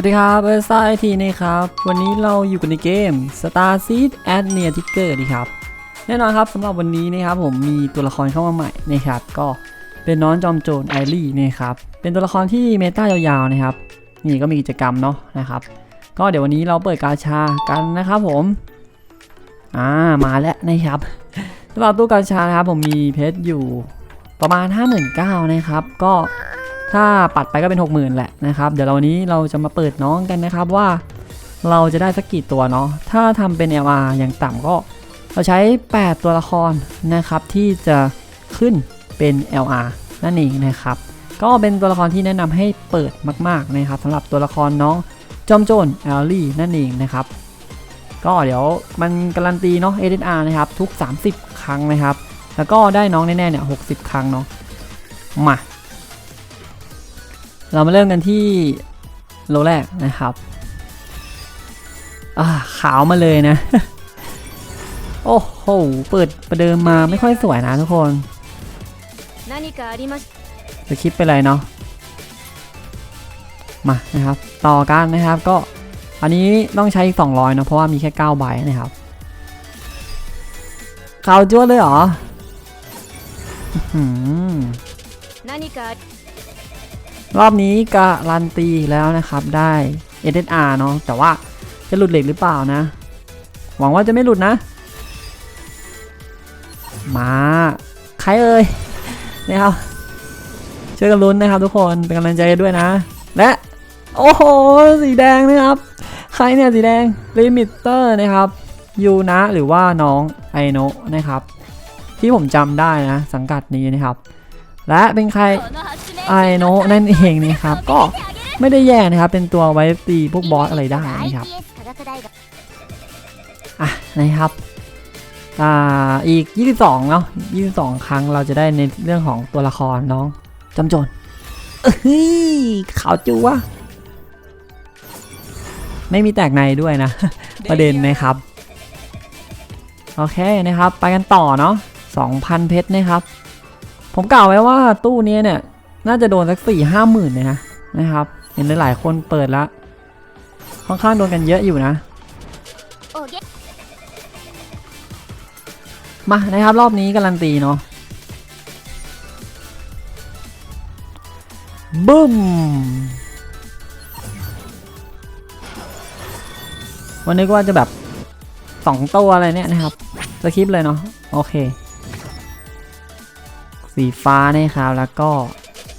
วัสดีครับเอซ่าไอทีนะครับ วันนี้เราอยู่กันในเกม Star Seed a d n e a Ticker ดีครับ แน่นอนครับสำหรับวันนี้นะครับผมมีตัวละครเข้ามาใหม่นะครับ ก็เป็นน้องจอมโจรไอรี่นะครับ เป็นตัวละครที่เมตายาวๆนะครับ นี่ก็มีกิจกรรมเนาะนะครับ ก็เดี๋ยววันนี้เราเปิดกาชากันนะครับผม อ่ามาแล้วนะครับสำหรับตู้กาชานะครับผมมีเพชรอยู่ประมาณ 59,000นะครับ ก็ ถ้าปัดไปก็เป็น 60,000 แหละนะครับเดี๋ยวเราวันนี้เราจะมาเปิดน้องกันนะครับว่าเราจะได้สักกี่ตัวเนาะถ้าทำเป็น LR อย่างต่ำก็เราใช้ 8 ตัวละครนะครับที่จะขึ้นเป็น LR นั่นเองนะครับ ก็เป็นตัวละครที่แนะนำให้เปิดมากๆนะครับสำหรับตัวละครน้องจอมโจรแอลลี่นั่นเองนะครับ ก็เดี๋ยวมันการันตีเนาะ ADR นะครับทุก 30 ครั้งนะครับ แล้วก็ได้น้องแน่ๆเนี่ย60 ครั้งเนาะมา เรามาเริ่มกันที่โลแรกนะครับอาขาวมาเลยนะ โอ้โห เปิดประเดิมมาไม่ค่อยสวยนะทุกคนจะคิดไปเลยเนาะมานะครับ ต่อกันนะครับก็อันนี้ต้องใช้อีก200นะเพราะว่ามีแค่9ใบนะครับขาวจ้วเลยเหรอ รอบนี้การันตีแล้วนะครับได้ SSR เนาะแต่ว่าจะหลุดเหล็กหรือเปล่านะ หวังว่าจะไม่หลุดนะ มาใครเอ่ยนะครับช่วยกันลุ้นนะครับทุกคนเป็นกำลังใจด้วยนะ และโอ้โหสีแดงนะครับ ใครเนี่ยสีแดงลิมิเตอร์นะครับยูนะหรือว่าน้องไอโนะนะครับ ที่ผมจำได้นะ สังกัดนี้นะครับ และเป็นใครไอโนนั่นเองนะครับ ก็ไม่ได้แย่นะครับ เป็นตัวไว้ตีพวกบอสอะไรได้นะครับอะนะครับอ่าอีก 22เนาะ22 ครั้งเราจะได้ในเรื่องของตัวละครน้องจำจนเฮ้ยขาวจูวะไม่มีแตกในด้วยนะ ประเด็นนะครับ โอเคนะครับ ไปกันต่อเนาะ2,000 เพชรนะครับ ผมกล่าวไว้ว่าตู้นี้เนี่ย น่าจะโดนสักสี่ห้าหมื่นเลยนะนะครับ เห็นหลายคนเปิดแล้วค่อนข้างโดนกันเยอะอยู่นะ มานะครับรอบนี้การันตีเนาะบึ้มวันนี้ก็ว่าจะแบบสองตัวอะไรเนี่ยนะครับสคริปเลยเนาะโอเค สีฟ้านะครับแล้วก็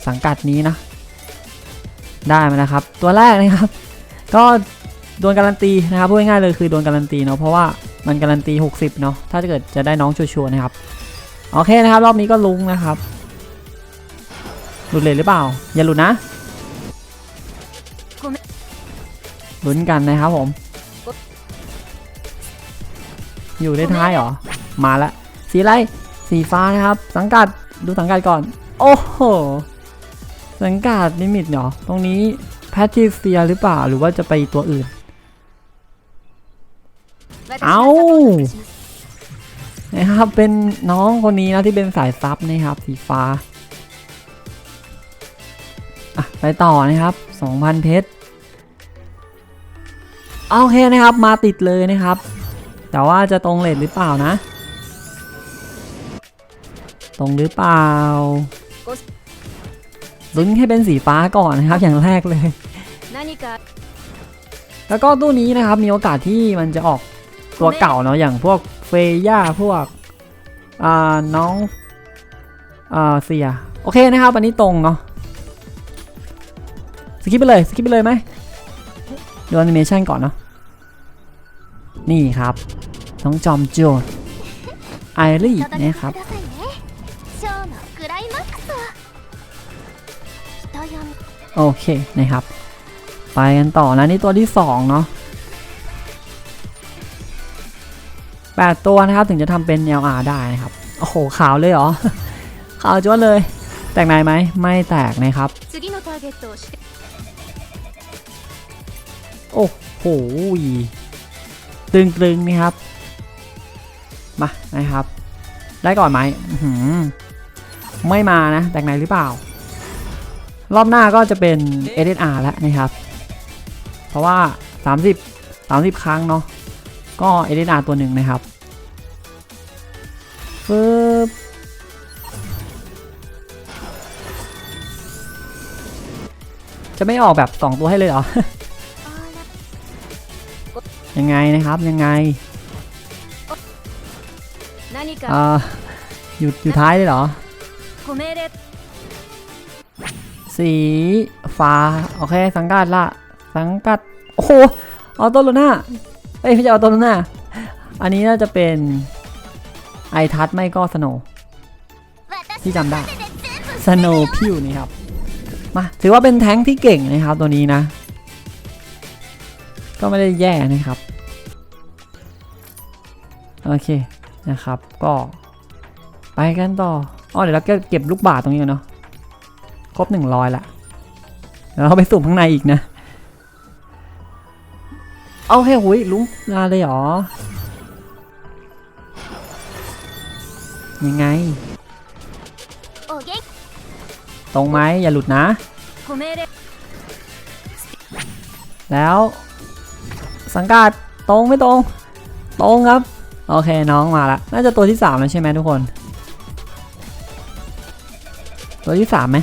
สังกัดนี้นะ ได้มาแล้วครับ ตัวแรกนะครับ ก็โดนการันตีนะครับพูดง่ายๆเลยคือโดนการันตีเนาะเพราะว่ามันการันตี 60 เนาะถ้าเกิดจะได้น้องชัวร์ๆนะครับ โอเคนะครับ รอบนี้ก็ลุงนะครับ หลุดเลยหรือเปล่า อย่าหลุดนะลุ้นกันนะครับผม อยู่ได้ท้ายเหรอ มาละ สีอะไร สีฟ้านะครับ สังกัด ดูสังกัดก่อน โอ้โห สังกัดลิมิตเนาะตรงนี้แพทริเซียหรือเปล่า หรือว่าจะไปตัวอื่น เอานะครับ เป็นน้องคนนี้นะที่เป็นสายซับนะครับ สีฟ้าอะไปต่อนะครับ 2,000 เพชรโอเคนะครับ มาติดเลยนะครับ แต่ว่าจะตรงเลทหรือเปล่านะ ตรงหรือเปล่าลุ้นให้เป็นสีฟ้าก่อนนะครับอย่างแรกเลย แล้วก็ตู้นี้นะครับมีโอกาสที่มันจะออกตัวเก่าเนาะอย่างพวกเฟย่าพวกอ่าน้องอ่าเสียโอเคนะครับวันนี้ตรงเนาะสกิปไปเลยสกิปไปเลยไหมดูแอนิเมชันก่อนเนาะนี่ครับน้องจอมโจนไอรีนะครับ โอเคนะครับ ไปกันต่อนะนี่ตัวที่2เนาะแปดตัวนะครับถึงจะทำเป็น LR ได้นะครับ โอ้โห ขาวเลยเหรอ ขาวจวดเลย แตกไหนไหม ไม่แตกนะครับ โอ้โหตึงๆึงนะครับ มานะครับ ได้ก่อนไหม ไม่มานะ แตกไหนหรือเปล่า รอบหน้าก็จะเป็น SSR แล้วนะครับ เพราะว่า 30 30 ครั้งเนาะก็ SSR ตัวหนึ่งนะครับปึ๊บจะไม่ออกแบบ 2 ตัวให้เลยเหรอ ยังไงนะครับยังไงอ่าหยุดอยู่ท้ายเลยเหรอ สีฟ้า โอเค สังกัดละ สังกัด โอ้โหออโต้ลูน่าเอ้ยไม่ใช่ออโต้ลูน่าอันนี้น่าจะเป็นไอทัศไม่ก็สโนที่จำได้สโนพิวนี่ครับ มาถือว่าเป็นแท้งที่เก่งนะครับตัวนี้นะ ก็ไม่ได้แย่นะครับ โอเคนะครับก็ไปกันต่ออ๋อเดี๋ยวเราก็เก็บลูกบาศตรงนี้ก่อนเนาะ ครบหนึ่งร้อยละแล้วเราไปสุ่มข้างในอีกนะ เอาให้หุยลุงลาเลยหรอ ยังไง ตรงไหมอย่าหลุดนะ แล้วสังกัดตรงไม่ตรง ตรงครับ โอเคน้องมาละน่าจะตัวที่3แล้วใช่ไหมทุกคน ตัวที่3ไหม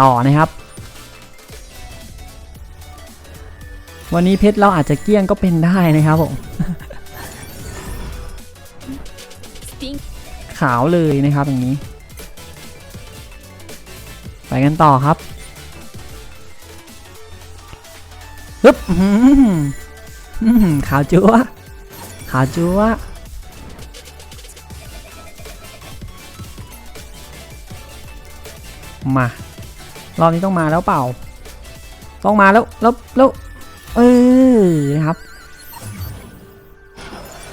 ต่อนะครับ วันนี้เพชรเราอาจจะเกี้ยงก็เป็นได้นะครับผมขาวเลยนะครับอย่างนี้ ไปกันต่อครับฮึบขาวจัวขาวจัวมา รอบนี้ต้องมาแล้วเปล่า ต้องมาแล้วแล้วแล้วเออนะครับ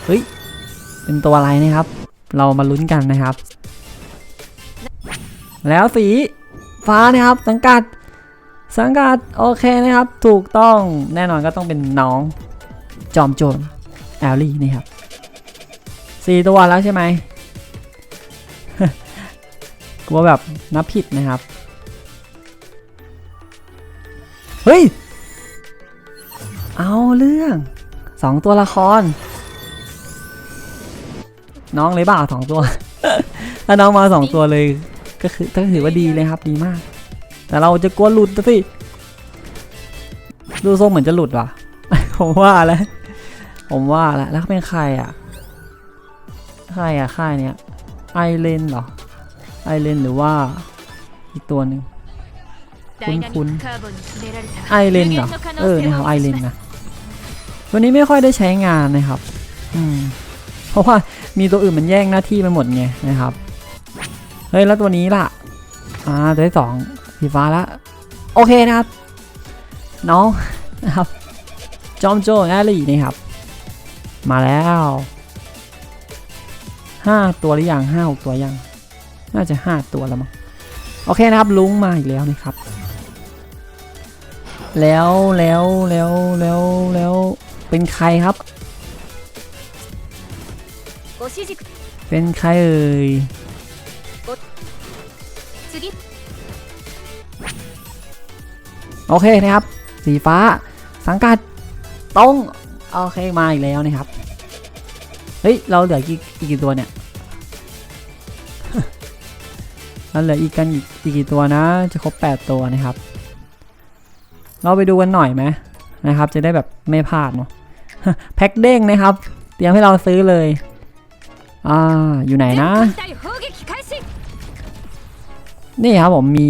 เฮ้ย เป็นตัวอะไรนะครับ เรามาลุ้นกันนะครับ แล้วสีฟ้านะครับ สังกัด สังกัดโอเคนะครับ ถูกต้องแน่นอนก็ต้องเป็นน้องจอมโจรแอลลี่นี่ครับสี่ตัวแล้วใช่ไหมกลัวแบบนับผิดนะครับ เฮ้ย เอาเรื่องสองตัวละคร น้องเลยบ้าสองตัว ถ้าน้องมาสองตัวเลยก็คือก็ถือว่าดีเลยครับดีมาก แต่เราจะกลัวหลุดสิดูทรงเหมือนจะหลุดว่ะ ผมว่าแล้วผมว่าแล้วแล้วเขาเป็นใครอะใครอะค่ายเนี้ยไอเลนเหรอไอเลนหรือว่าอีกตัวหนึ่ง คุ้นคุ้นไอเลนเหรอเออนะครับไอเลนนะวันนี้ไม่ค่อยได้ใช้งานนะครับ อืม เพราะว่ามีตัวอื่นมันแย่งหน้าที่ไปหมดไงนะครับ เฮ้ยแล้วตัวนี้ล่ะ อ่าตัวที่สองสีฟ้าละ โอเคนะครับ น้องนะครับ จอมโจ้แอลี่นี่ครับ มาแล้วห้าตัวหรือยังห้าหกตัวยัง น่าจะห้าตัวแล้วมั้ง โอเคนะครับ ลุงมาอีกแล้วนะครับ แล้วแล้วแล้วแล้วแล้วเป็นใครครับ เป็นใครเอ่ยโอเคนะครับ สีฟ้าสังกัดตรงโอเคมาอีกแล้วนะครับ เฮ้ย เราเหลือกี่กี่ตัวเนี่ยนั่นเหลืออีกกันอีกกี่ตัวนะ จะครบ 8 ตัวนะครับ เราไปดูกันหน่อยไหมนะครับ จะได้แบบไม่พลาดเนาะแพ็คเด้งนะครับ เตรียมให้เราซื้อเลย อ่า อยู่ไหนนะ นี่ครับผมมี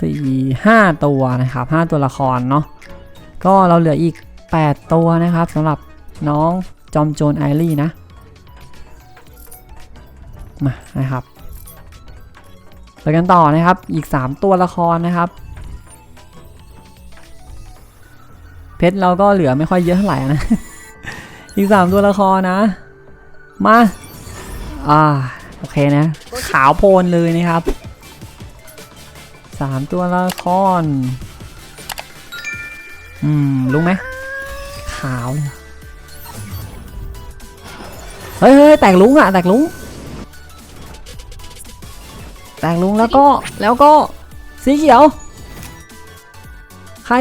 สี่ห้าตัวนะครับห้าตัวละครเนาะก็เราเหลืออีก 8 ตัวนะครับสำหรับน้องจอมโจรไอรี่นะ มานะครับไปกันต่อนะครับอีก 3 ตัวละครนะครับ เพชรเราก็เหลือไม่ค่อยเยอะเท่าไหร่นะ อีก3ตัวละครนะ มา อ่า โอเคนะ ขาวโพลนเลยนะครับสามตัวละคร อืม รู้ไหม ขาว เฮ้ยเฮ้ยแตกลุงอะแตกลุง แตกลุงแล้วก็ แล้วก็ สีเขียว ใคร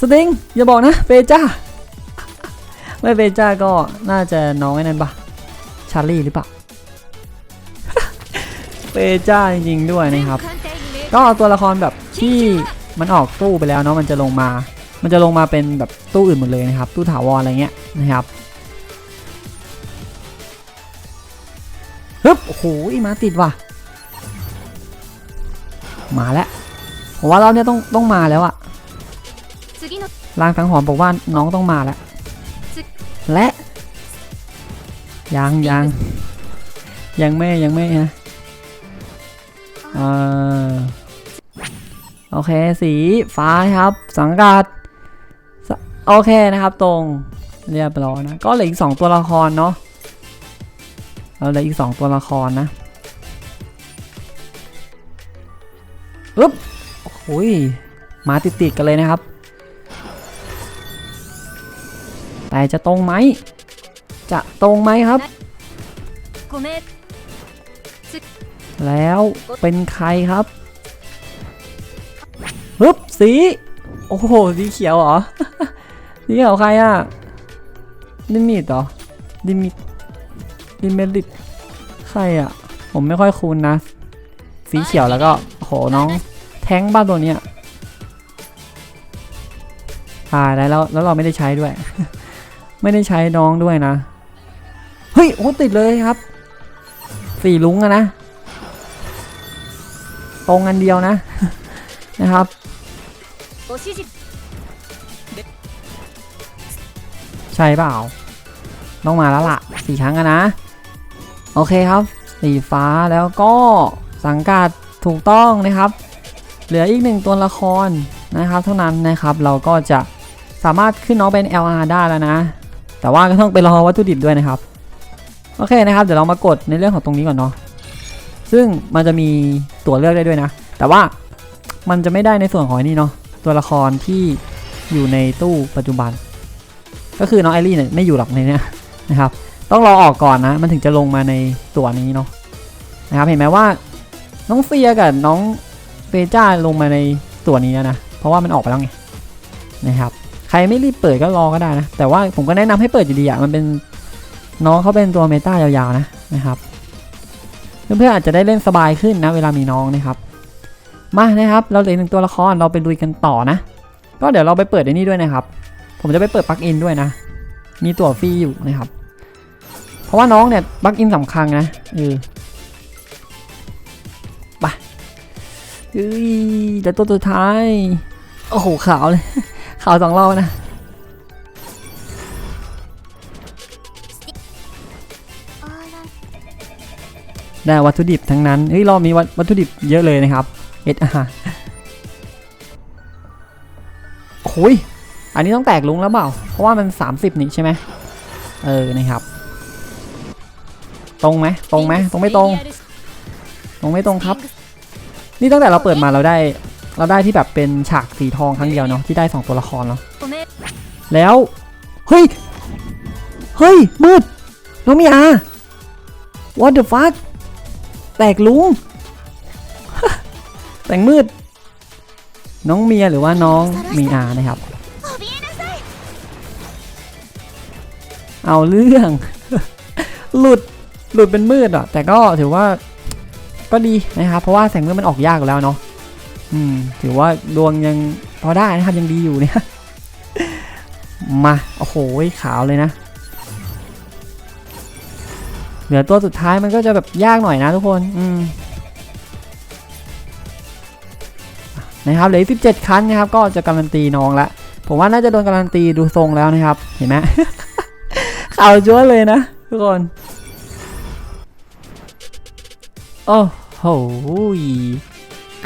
สติงอย่าบอกนะเบจ้าไม่เบจ้าก็น่าจะน้องไอ้นั่นปะชาร์ลีหรือปะเบจ้าจริงๆด้วยนะครับก็เอาตัวละครแบบที่มันออกตู้ไปแล้วเนาะมันจะลงมา มันจะลงมาเป็นแบบตู้อื่นหมดเลยนะครับ ตู้ถาวรอะไรเงี้ยนะครับฮึบโอ้โหมาติดว่ะ มาแล้วผมว่าเราเนี่ยต้องต้องมาแล้วอะ ลางสังหรณ์บอกว่าน้องต้องมาแล้ว และ ยังยังยังไม่ยังไม่ฮะเออโอเคสีฟ้าครับ สังกัดสโอเคนะครับตรงเรียบร้อยนะ ก็เหลืออีกสองตัวละครเนาะเราเหลืออีกสองตัวละครนะปึ๊บโอ้ยมาติดๆกันเลยนะครับ แต่จะตรงไหม จะตรงไหมครับ แล้วเป็นใครครับฮึบสี โอ้โห สีเขียวเหรอ สีเขียวใครอะดิมิตเหรอ ดิมิตดิเมลิตใครอะผมไม่ค่อยคุ้นนะ สีเขียวแล้วก็โหน้อง แท้งบ้าตัวเนี้ยอ่าแล้วแล้วเราไม่ได้ใช้ด้วย ไม่ได้ใช้น้องด้วยนะ เฮ้ย โอ้ติดเลยครับ สี่ลุงอะนะ ตรงอันเดียวนะ นะครับ ใช่เปล่า ต้องมาแล้วล่ะ สี่ครั้งอะนะ โอเคครับ สีฟ้าแล้วก็สังกัดถูกต้องนะครับ เหลืออีกหนึ่งตัวละครนะครับ เท่านั้นนะครับ เราก็จะสามารถขึ้นน้องเป็น LR ได้แล้วนะ แต่ว่าก็ต้องไปรอวัตถุดิบด้วยนะครับ โอเคนะครับ เดี๋ยวเรามากดในเรื่องของตรงนี้ก่อนเนาะ ซึ่งมันจะมีตัวเลือกได้ด้วยนะ แต่ว่ามันจะไม่ได้ในส่วนของนี่เนาะ ตัวละครที่อยู่ในตู้ปัจจุบัน ก็คือน้องไอรีเนี่ยไม่อยู่หรอกในเนี้ยนะครับ ต้องรอออกก่อนนะ มันถึงจะลงมาในตัวนี้เนาะ นะครับ เห็นไหมว่าน้องเฟียกับน้องเฟจ้าลงมาในตัวนี้แล้วนะ เพราะว่ามันออกไปแล้วไงนะครับ ใครไม่รีบเปิดก็รอก็ได้นะ แต่ว่าผมก็แนะนำให้เปิดอยู่ดีอะมันเป็นน้องเขาเป็นตัวเมตายาวๆนะนะครับเพื่อนๆอาจจะได้เล่นสบายขึ้นนะเวลามีน้องนะครับ มานะครับ เราเหลือหนึ่งตัวละครเราไปลุยกันต่อนะ ก็เดี๋ยวเราไปเปิดในนี้ด้วยนะครับ ผมจะไปเปิดปลั๊กอินด้วยนะ มีตั๋วฟรีอยู่นะครับ เพราะว่าน้องเนี่ยปลั๊กอินสำคัญนะเออไปเฮ้ยเดี๋ยวตัวสุดท้าย โอ้โหขาวเลย ขาวสองรอบนะได้วัตถุดิบทั้งนั้นเฮ้ยเรามีวัตวัตถุดิบเยอะเลยนะครับเอสอาโอ้ยอันนี้ต้องแตกลุงแล้วเปล่า เพราะว่ามัน 30 นี่ใช่ไหมเออนะครับ ตรงไหมตรงไหมตรงไม่ตรง ตรงไม่ตรงครับ นี่ตั้งแต่เราเปิดมาเราได้ เราได้ที่แบบเป็นฉากสีทองครั้งเดียวเนาะที่ได้ 2 ตัวละครเนาะแล้วเฮ้ยเฮ้ยมืดน้องมีอา what the fuck แตกลุงแต่งมืด น้องเมียหรือว่าน้องมีอานะครับ เอาเรื่อง หลุดหลุดเป็นมืดอะแต่ก็ถือว่าก็ดีนะครับ เพราะว่าแสงมืดมันออกยากแล้วเนาะ อืมถือว่าดวงยังพอได้นะครับยังดีอยู่เนี่ย มา โอ้โหขาวเลยนะเหลือตัวสุดท้ายมันก็จะแบบยากหน่อยนะทุกคนอืมนะครับเหลืออีก17 คันนะครับ ก็จะการันตีน้องละ ผมว่าน่าจะโดนการันตีดูทรงแล้วนะครับ เห็นไหมข่าวจ้วนเลยนะทุกคน โอ้โห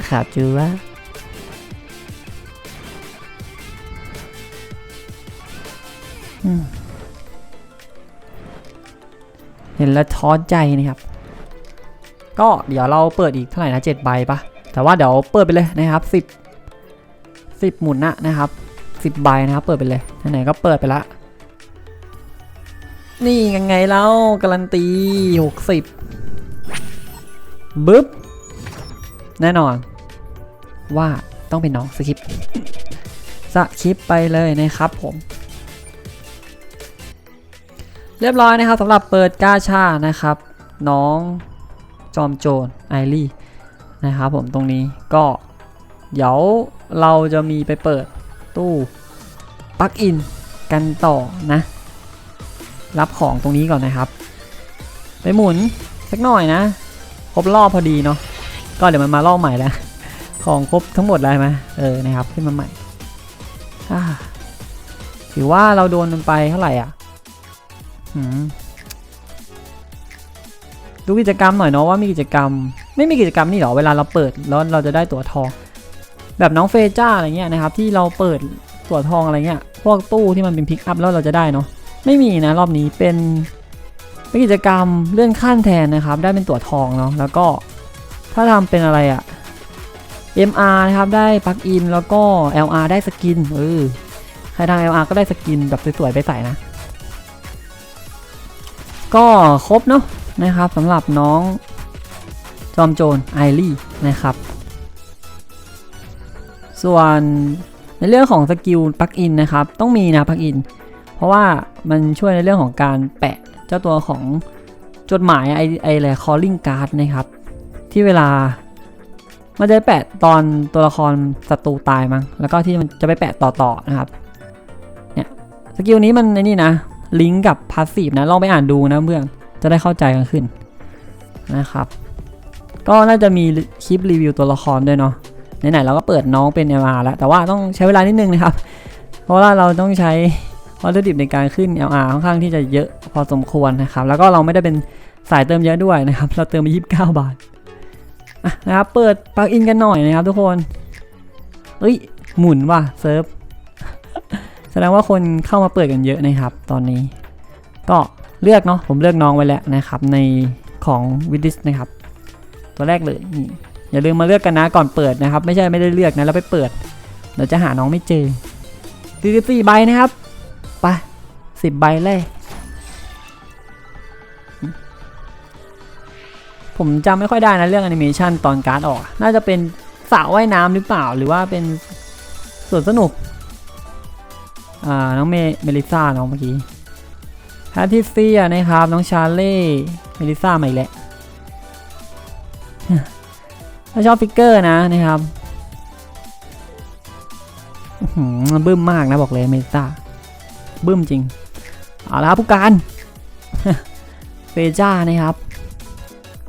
ขาวจ้วนอืมเห็นแล้วท้อใจนะครับ ก็เดี๋ยวเราเปิดอีกเท่าไหร่นะเจ็ดใบปะแต่ว่าเดี๋ยวเปิดไปเลยนะครับสิบสิบหมุนนะนะครับสิบใบนะครับ เปิดไปเลยไหนๆก็เปิดไปละนี่ยังไงแล้วการันตีหกสิบบึ๊บ แน่นอนว่าต้องเป็นน้องสคริปสคริปไปเลยนะครับผม เรียบร้อยนะครับสำหรับเปิดกาชานะครับ น้องจอมโจรไอรีนะครับผมตรงนี้ก็เดี๋ยวเราจะมีไปเปิดตู้ปลั๊กอินกันต่อนะ รับของตรงนี้ก่อนนะครับ ไปหมุนสักหน่อยนะ ครบรอบพอดีเนาะ ก็เดี๋ยวมันมารอบใหม่แล้ว ของครบทั้งหมดแล้วไหมเออนะครับขึ้นมาใหม่ถือว่าเราโดนมันไปเท่าไหร่อะดูกิจกรรมหน่อยเนาะว่ามีกิจกรรม ไม่มีกิจกรรมนี่หรอเวลาเราเปิดแล้วเราจะได้ตั๋วทอง แบบน้องเฟจ้าอะไรเงี้ยนะครับที่เราเปิดตั๋วทองอะไรเงี้ยพวกตู้ที่มันเป็นพิกอัพแล้วเราจะได้เนาะไม่มีนะรอบนี้เป็นเป็นกิจกรรมเลื่อนขั้นแทนนะครับ ได้เป็นตั๋วทองเนาะแล้วก็ ถ้าทำเป็นอะไรอะ MR นะครับได้ปลั๊กอินแล้วก็ LR ได้สกินเออใครทำ LR ก็ได้สกินแบบสวยๆไปใส่นะ ก็ครบเนาะนะครับสำหรับน้องจอมโจรไอรี่นะครับ ส่วนในเรื่องของสกิลปลั๊กอินนะครับ ต้องมีนะปลั๊กอิน เพราะว่ามันช่วยในเรื่องของการแปะเจ้าตัวของจดหมายไอไออะไร calling card นะครับ ที่เวลา มันจะแปะตอนตัวละครศัตรูตายมั้งแล้วก็ที่มันจะไปแปะต่อๆนะครับเนี่ยสกิลนี้มันไอ้นี่นะลิงก์กับพาสซีฟนะลองไปอ่านดูนะเพื่อนจะได้เข้าใจกันขึ้นนะครับ ก็น่าจะมีคลิปรีวิวตัวละครด้วยเนาะไหนๆเราก็เปิดน้องเป็น LR แล้ว แต่ว่าต้องใช้เวลานิดนึงนะครับ เพราะว่าเราต้องใช้วัตถุดิบในการขึ้น LR ค่อนข้างที่จะเยอะพอสมควรนะครับ แล้วก็เราไม่ได้เป็นสายเติมเยอะด้วยนะครับ เราเติมไป 29 บาท อะนะครับเปิดปลั๊กอินกันหน่อยนะครับทุกคนเอ้ยหมุนว่ะเซิร์ฟแสดงว่าคนเข้ามาเปิดกันเยอะนะครับ ตอนนี้ ก็เลือกเนาะผมเลือกน้องไว้แล้วนะครับ ในของวิดิสนะครับ ตัวแรกเลยนี่อย่าลืมมาเลือกกันนะก่อนเปิดนะครับ ไม่ใช่ไม่ได้เลือกนะแล้วไปเปิดเดี๋ยวจะหาน้องไม่เจอสี่สี่ใบนะครับไปสิบใบแรก ผมจำไม่ค่อยได้นะเรื่องแอนิเมชันตอนการ์ดออก น่าจะเป็นสระว่ายน้ำหรือเปล่าหรือว่าเป็นสวนสนุก อ่า น้องเมเมลิซ่าน้องเมื่อกี้แพทริเซียนะครับ น้องชาเล่เมลิซ่ามาอีกแล้วถ้าชอบฟิกเกอร์นะนะครับอื้อหือบึ้มมากนะบอกเลยเมลิซ่าบึ้มจริง เอาละครับผู้การเฟจ้านะครับ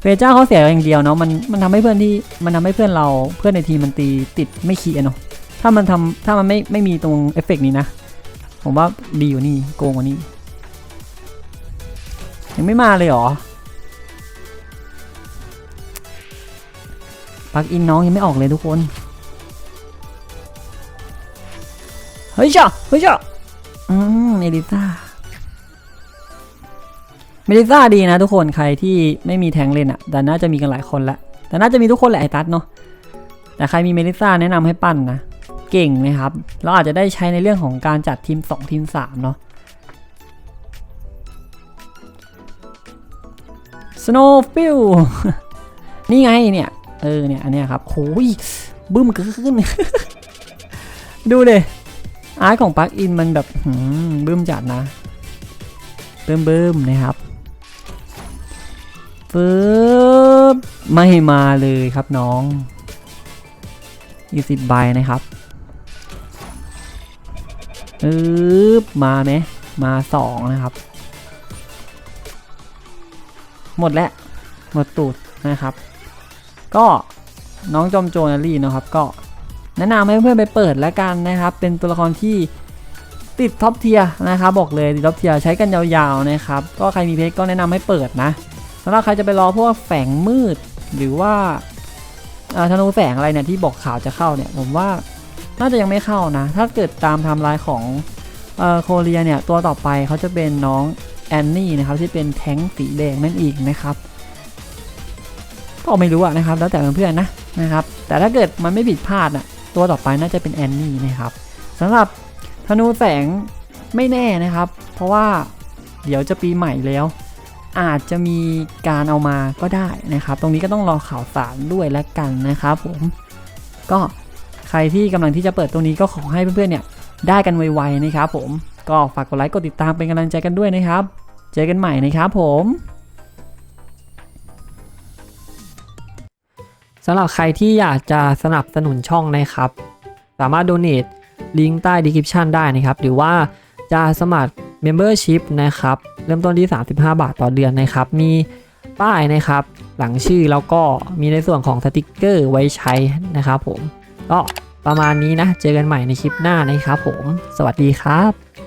เฟจ้าเขาเสียอย่างเดียวเนาะมันมันทำให้เพื่อนที่มันทำให้เพื่อนเราเพื่อนในทีมมันตีติดไม่ขี้อะเนาะถ้ามันทำถ้ามันไม่ไม่มีตรงเอฟเฟกต์นี้นะ ผมว่าดีอยู่านี่โกงกว่านี้ ยังไม่มาเลยเหรอปักอินน้องยังไม่ออกเลยทุกคน เฮ้ยจ้ะเฮ้ยจ้ะอืมเมลิซ่า เมลิซ่าดีนะทุกคนใครที่ไม่มีแทงเล่นอะ่ะแต่น่าจะมีกันหลายคนละแต่น่าจะมีทุกคนแหละไอตัสเนาะแต่ใครมีเมลิซ่าแนะนำให้ปั้นนะเก่งนะครับเราอาจจะได้ใช้ในเรื่องของการจัดทีม 2 ทีม 3 เนาะ Snowfield นี่ไงเนี่ย เออเนี่ย อันนี้ครับโอ้ยบึ้มเกินดูเลยอาร์ตของปลั๊กอินมันแบบบึ้มจัดนะ เบิ่มเบิ่มนะครับ ปึ๊บไม่มาเลยครับน้องอีกสิบใบนะครับปึ๊บมาไหมมาสองนะครับ หมดแล้ว หมดตูดนะครับ ก็น้องจอมโจนารีนะครับ ก็แนะนำให้เพื่อนไปเปิดแล้วกันนะครับ เป็นตัวละครที่ติดท็อปเทียนะครับ บอกเลยติดท็อปเทียใช้กันยาวๆนะครับ ก็ใครมีเพชรก็แนะนำให้เปิดนะ สำหรับใครจะไปรอพวกแฝงมืดหรือว่าธนูแสงอะไรเนี่ยที่บอกข่าวจะเข้าเนี่ยผมว่าน่าจะยังไม่เข้านะ ถ้าเกิดตามไทม์ไลน์ของเออโคเรียเนี่ยตัวต่อไปเขาจะเป็นน้องแอนนี่นะครับที่เป็นแท้งสีแดงนั่นเองนะครับก็ไม่รู้อะนะครับแล้วแต่เพื่อนๆนะนะครับแต่ถ้าเกิดมันไม่ผิดพลาดอะตัวต่อไปน่าจะเป็นแอนนี่นะครับสำหรับธนูแสงไม่แน่นะครับ เพราะว่าเดี๋ยวจะปีใหม่แล้ว อาจจะมีการเอามาก็ได้นะครับ ตรงนี้ก็ต้องรอข่าวสารด้วยแล้วกันนะครับผมก็ใครที่กำลังที่จะเปิดตรงนี้ก็ขอให้เพื่อนๆเนี่ยได้กันไวๆนะครับผมก็ฝากกดไลค์กดติดตามเป็นกำลังใจกันด้วยนะครับ เจอกันใหม่นะครับผมสำหรับใครที่อยากจะสนับสนุนช่องนะครับ สามารถ donate ลิงก์ใต้ description ได้นะครับ หรือว่าจะสมัคร membership นะครับ เริ่มต้นที่ 35 บาทต่อเดือนนะครับ มีป้ายนะครับ หลังชื่อแล้วก็มีในส่วนของสติกเกอร์ไว้ใช้นะครับผม ก็ประมาณนี้นะ เจอกันใหม่ในคลิปหน้านะครับผม สวัสดีครับ